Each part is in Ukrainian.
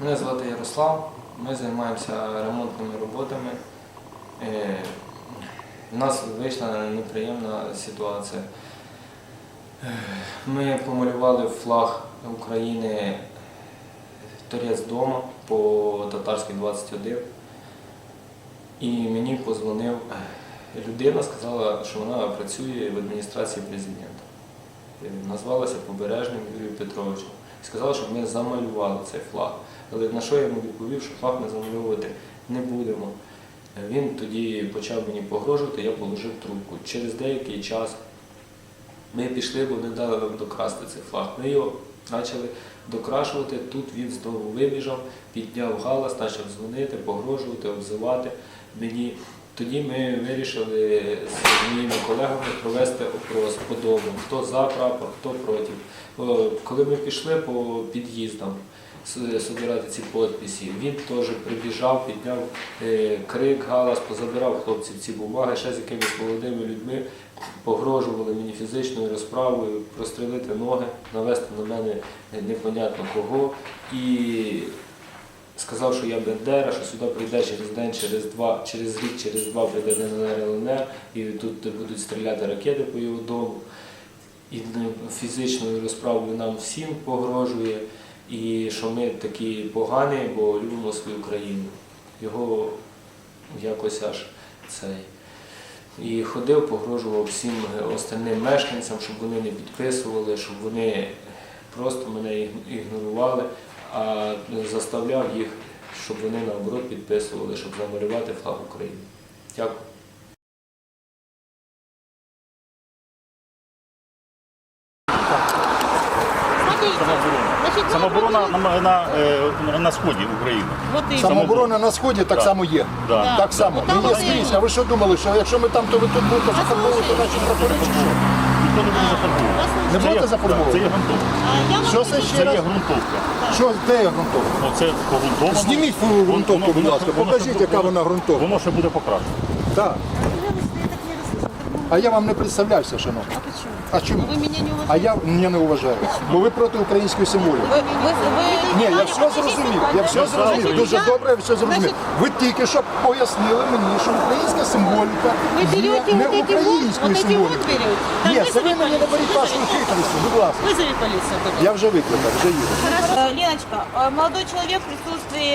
Мене звати Ярослав. Ми займаємося ремонтними роботами. Е, У нас вийшла неприємна ситуація. Е, Ми помалювали флаг України Торець дома по татарській 21. І мені позвонив е, людина, сказала, що вона працює в адміністрації президента. Е, Назвалася Побережним Юрієм Петровичем. І сказала, щоб ми замалювали цей флаг. Але на що я йому відповів, що флаг ми замалювати не будемо. Він тоді почав мені погрожувати, я положив трубку. Через деякий час ми пішли, бо не дали нам докрасти цей флаг. Ми його почали докрашувати. Тут він знову вибіжав, підняв галас, почав дзвонити, погрожувати, обзивати мені. Тоді ми вирішили з моїми колегами провести опрос по дому, хто за прапор, хто проти. Коли ми пішли по під'їздам собирати ці підписи, він теж прибіжав, підняв е, крик, галас, позабирав хлопців ці бумаги, ще з якимись молодими людьми, погрожували мені фізичною розправою, прострелити ноги, навести на мене е, непонятно кого. І сказав, що я Бендера, що сюди прийде через день, через два, через рік, через два прийде ДНР ЛНР, і тут будуть стріляти ракети по його дому. І ну, фізичною розправою нам всім погрожує, і що ми такі погані, бо любимо свою країну. Його якось аж цей. І ходив, погрожував всім остальним мешканцям, щоб вони не підписували, щоб вони просто мене ігнорували, а заставляв їх, щоб вони наоборот підписували, щоб замалювати флаг України. Дякую. Смотрите, значит, Самооборона на, на, е, на сході України. Самооборона на сході так само є. Да. Так само. Там Ну, є скрізь. А ви що думали, що якщо ми там, то ви тут будете зафарбовувати наші прапори чи що? Ніхто не буде зафарбовувати. Не Це будете зафарбовувати? Це є грунтовка. Що це ще Це раз? є грунтовка. Що, де є грунтовка? Ну, це погрунтовано. Зніміть Воно- грунтовку, воно- будь ласка. воно- Покажіть, яка вона грунтовка. Воно ще буде покращено. Так. А я вам не представлявся, шановні. А почему? А чому? Вы меня не А уважаете? я мене не вважаю. Бо ви проти української символіки. Вы, вы, вы... Ні, я все зрозумів. Я все зрозумів. Дуже добре, я все зрозумів. Ви тільки що пояснили мені, що українська символіка Вы є берете не вот эти вот, українською вот эти вот символікою. берете? Так Ні, вызови це ви мені не полицию, беріть вашу вызови хитрості, будь ласка. Вызови полицию. тогда. Я вже викликав, вже їду. Э, Леночка, э, молодой человек в присутствии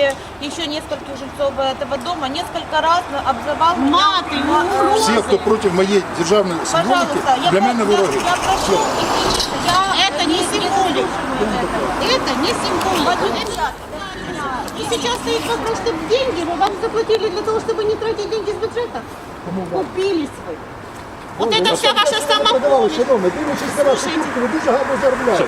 еще нескольких жильцов этого дома несколько раз обзывал меня. Маты, ма- э, Всі, хто проти моєї державної символіки, Пожалуйста, я, для мене я- вороги. я прошу, извините, я Это не символика. Это не символика. И сейчас стоит вопрос, чтобы деньги мы вам заплатили для того, чтобы не тратить деньги с бюджета. Купили свой. Вот это вся ваша самопомощь. шановні, дивлячись на вашу куртку, ви дуже гарно заробляєте.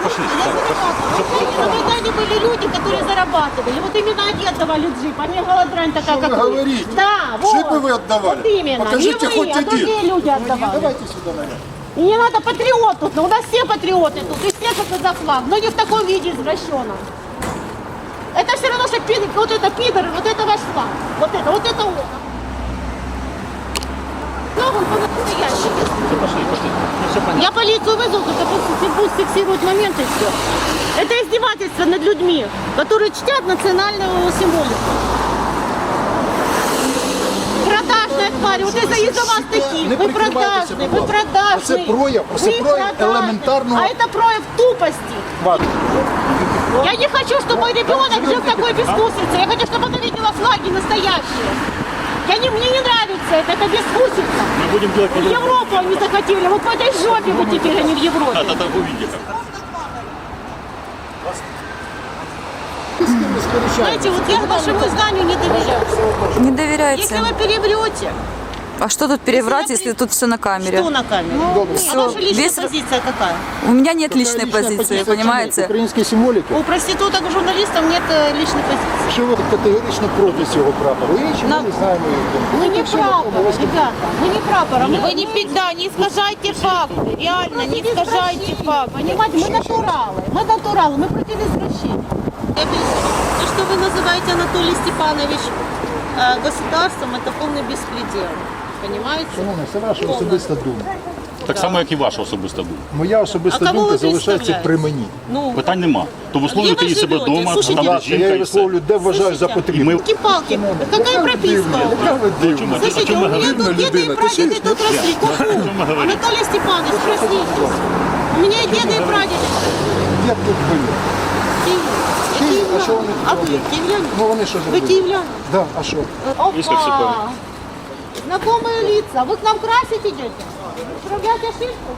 Майдане были люди, которые зарабатывали. Вот именно они отдавали джип, а не голодрань такая, Что вы как вы. говорите? Да, вот. Джипы вы отдавали? Вот именно. Покажите не хоть вы, а один. другие люди отдавали. Давайте мене. И не надо патриот тут, но у нас все патриоты тут, и все что за флаг, но не в таком виде извращенном. Это все равно, что пид- вот это пидоры, вот это ваш флаг, вот это, вот это он. Флаг он по-настоящему. Все, пошли, пошли. Ну, все понятно. Я полицию вызову, только пусть, пусть фиксируют момент и все. Это издевательство над людьми, которые чтят национальную символику. Продажная тварь, вот это из-за вас таких. Не Вы прикривайтеся, продажные, будь вы ласка. продажные. Оце прояв, Вы прояв елементарного- А это прояв тупости. Ладно. Я не хочу, чтобы мой ребенок жил в такой безвкусице. Я хочу, чтобы она видела флаги настоящие. Я не, мне не нравится это, это безвкусица. Мы будем делать В по-другому. Европу они захотели, вот в этой жопе вы теперь, они в Европе. Да, да, да, увидите. З ким ми сперечаємося? Знаете, вот я вашему изданию не доверяю. Не Если доверяйте. вы переврете, А что тут переврать, если тут все на камере? что на камеру? Добре. А Всё, ваша личная весь- позиция какая? У меня нет личной Лична позиции, позиція понимаете? Української символіки. У проституток и журналистов нет э, личной позиции. Що ви категорично проти цього прапору? Інші ми На- не знаємо їх думку. Мы не прапора, ребята, мы не прапора. Мы, Вы не, пи- да, не искажайте факты, реально, не искажайте факты. Понимаете, мы натуралы, мы натуралы, мы против извращения. То, что вы называете Анатолий Степанович э, государством, это полный беспредел. Понимаете? Шановні, це ваша особиста думка. Так само, як і ваша особиста думка. Моя особиста А кого думка ви залишається представляєте? при мені. Ну, Питань нема. То висловлюйте Де ви її себе живете? вдома, Слушайте, там я- де Я жінка її і все. висловлю, де вважаю за Слушайте, І потрібне. ми Елки-палки, какая прописка у вас? Яка ви дивна? Слушайте, чому у ми меня говоримо? тут деды и прадеды тут росли. Ку-ку. Анатолий Степанович, проснитесь. У меня и деды и прадеды. Як тут були? Киев. Я Киев? А що киевлянин. вони А тут вы киевляне? Ну вони що Вы зробили? киевляне? Да, а що? Есть как Опа! Знакомые лица. Вы к нам красить идете? Справлять ошибку?